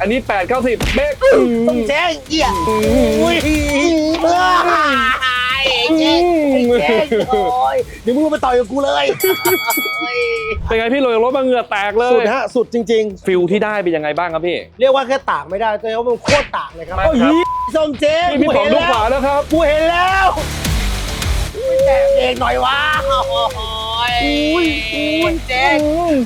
อันนี้ 8 9 0เบรกต้องแจ้งเหี้ยอุ้ยเมื่อไอ้เจ๊งไอ้เจ๊งโอ้ยเดี๋ยวมึงมาต่อยกับกูเลยเฮ้ยเป็นไงพี่ลงจากรถมาเหงื่อแตกเลย สุดฮะ สุดจริงฟิลที่ได้เป็นยังไงบ้างครับพี่ๆเรียกว่าแค่ตากไม่ได้แต่ว่ามันโคตรตากเลยครับมากครับโอ้ยส้มเจ๊งนี่พี่ป๋องลูกขวาแล้วครับ กูเห็นแล้วไม่แตกเองหน่อยวะโอ้ยอุ้ยอุ้ยเจ๊ง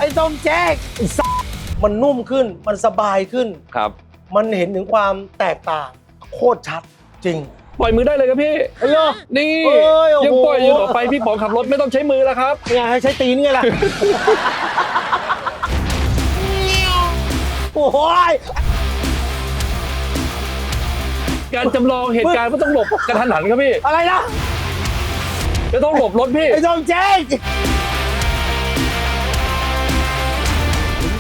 ไอ้ส้มเจ๊งไอ้สัส มันนุ่มขึ้น มันสบายขึ้น ครับมันเห็นถึงความแตกต่าง โคตรชัดจริงปล่อยมือได้เลยครับพี่ เอ้ยเหรอนี่เอ้ยโอ้โห ยังปล่อยอยู่ต่อไปพี่ป๋องขับรถไม่ต้องใช้มือแล้วครับไงให้ใช้ตีนไงล่ะ โอ้ย การจำลองเหตุการณ์ก็ต้องหลบกระทันหันครับพี่อะไรนะ จะต้องหลบรถพี่ ไอ้จอมแจ้ง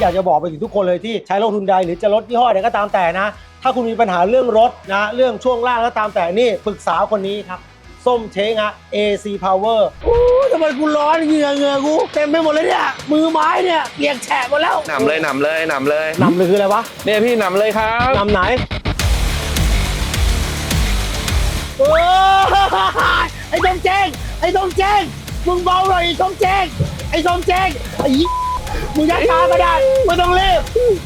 อยากจะบอกไปถึงทุกคนเลยที่ใช้รถทุนใดหรือจะรถยี่ห้อไหนก็ตามแต่นะ ถ้าคุณมีปัญหาเรื่องรถนะ เรื่องช่วงล่างก็ตามแต่นี่ปรึกษาคนนี้ครับส้มเช้งอะ AC Power โอ้ยทำไมกูร้อนเหงื่อเหงื่อกูเต็มไปหมดเลยเนี่ย มือไม้เนี่ยเปียกแฉะหมดแล้วหนำเลยหนำเลยหนำเลยนำเลยคืออะไรวะเนี่ยพี่หนำเลยครับนำไหนโอ้ยไอ้ต้มแจ้งไอ้ต้มแจ้งมึงเบาหน่อยไอ้ต้มแจ้งไอ้ต้มแจ้งไอ้ยี่ มึงยัดช้าก็ได้ไม่ต้องรีบ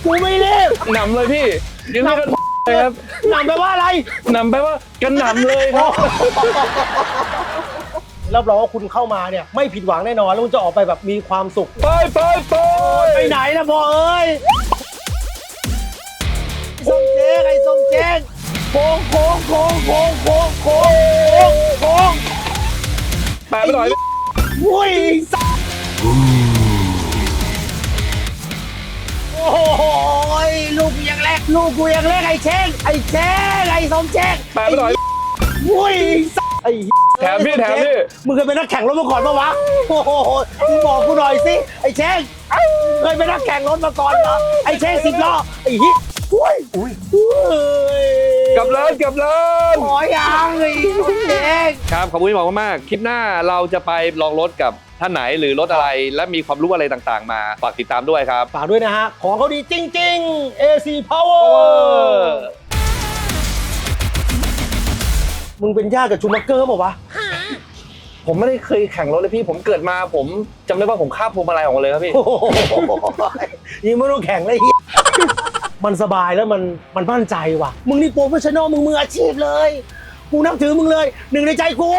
กูไม่รีบหนำเลยพี่ยืนให้กันเลยครับนำไปว่าอะไรหนำไปว่ากันหนำเลยครับรับรองว่าคุณเข้ามาเนี่ยไม่ผิดหวังแน่นอนแล้วคุณจะออกไปแบบมีความสุข ไปไปไปไปไหนนะพ่อเอ้ยไอ้ส้มเจ๊งไอ้ส้มเจ๊งโค้งโค้งโค้งโค้งโค้งโค้งโค้งแปะไปหน่อยอุ้ยสัส ยังเล็กลูกกูยังเล็กไอ้เช้งไอ้เช้งไอ้สมเช้งแปะไปหน่อยอุ้ยสัสไอ้แถมพี่แถมพี่มึงเคยเป็นนักแข่งรถมาก่อนปะวะโอ้โหมึงบอกกูหน่อยสิไอ้เช้งเคยเป็นนักแข่งรถมาก่อนเหรอไอ้เช้งสิบล้อไอ้ฮิอุ้ยอุ้ยอุ้ย กลับเลินกลับเลินขอยังไอ้สมเช้งครับขอบคุณพี่หมอมากๆคลิปหน้าเราจะไปลองรถกับท่านไหนหรือรถอะไร และมีความรู้อะไรต่างๆ มาฝากติดตามด้วยครับ ฝากด้วยนะฮะ ของเขาดีจริง ๆ AC Power มึงเป็นญาติกับชูมักเกอร์เปล่าวะ ผมไม่ได้เคยแข่งรถเลยพี่ผมเกิดมาผมจำได้ว่าผมข้ามพวงมาลัยออกมาเลยครับพี่โอ้โหยังไม่ต้องแข่งเลยเหี้ย มันสบายแล้วมันมันมั่นใจว่ะ มึงนี่โปรเฟชชั่นอลมึงมืออาชีพเลย กูนับถือมึงเลย หนึ่งในใจกู